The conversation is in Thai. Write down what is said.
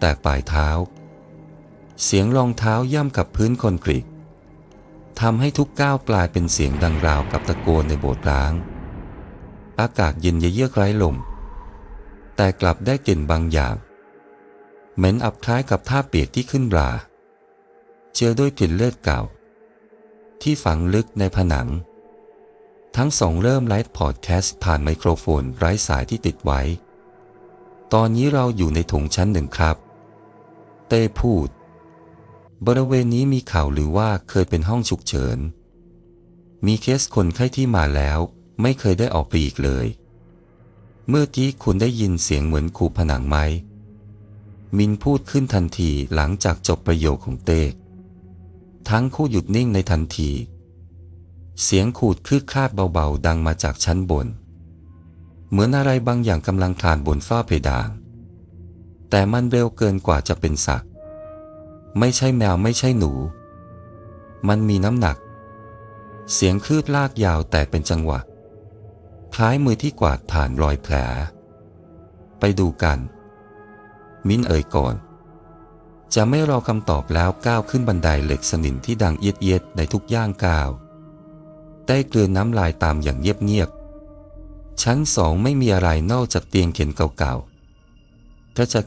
แตกปลายเท้า เสียงรองเท้าย่ำกับพื้นคอนกรีตทำให้ทุกก้าวกลายเป็นเสียงดังราวกับตะโกนในโบสถ์ร้าง อากาศเย็นเยือกไร้ลม แต่กลับได้กลิ่นบางอย่างเหม็นอับคล้ายกับท่าเปียกที่ขึ้นราเจือด้วยกลิ่นเลือดเก่า ที่ฝังลึกในผนัง ทั้งสองเริ่มไลฟ์พอดแคสต์ผ่านไมโครโฟนไร้สายที่ติดไว้ ตอนนี้เราอยู่ในถุงชั้นหนึ่งครับ เต้พูด บริเวณนี้มีข่าวหรือว่าเคยเป็นห้องฉุกเฉิน มีเคสคนไข้ที่มาแล้ว ไม่เคยได้ออกไปอีกเลย เมื่อกี้คุณได้ยินเสียงเหมือนขูผนังไหม มินพูดขึ้นทันทีหลังจากจบประโยคของเต้ ทั้งคู่หยุดนิ่งในทันที เสียงขูดคืดคลาดเบาๆ ดังมาจากชั้นบน เหมือนอะไรบางอย่างกำลังคลานบนฝ้าเพดาน แต่มันเร็วเกินกว่าจะเป็นสัตว์ ไม่ใช่แมวไม่ใช่หนู มันมีน้ำหนัก เสียงคืดลากยาวแต่เป็นจังหวะ คล้ายมือที่กวาดผ่านรอยแผล ไปดูกัน มิ้นเอ่ยก่อน จะไม่รอคำตอบแล้วก้าวขึ้นบันไดเหล็กสนิมที่ดังเอียดเอียดๆในทุกย่างก้าวได้กลืนน้ำลายตามอย่างเงียบๆชั้นสองไม่มีอะไรนอกจากเตียงเข็นเก่าๆกระจัด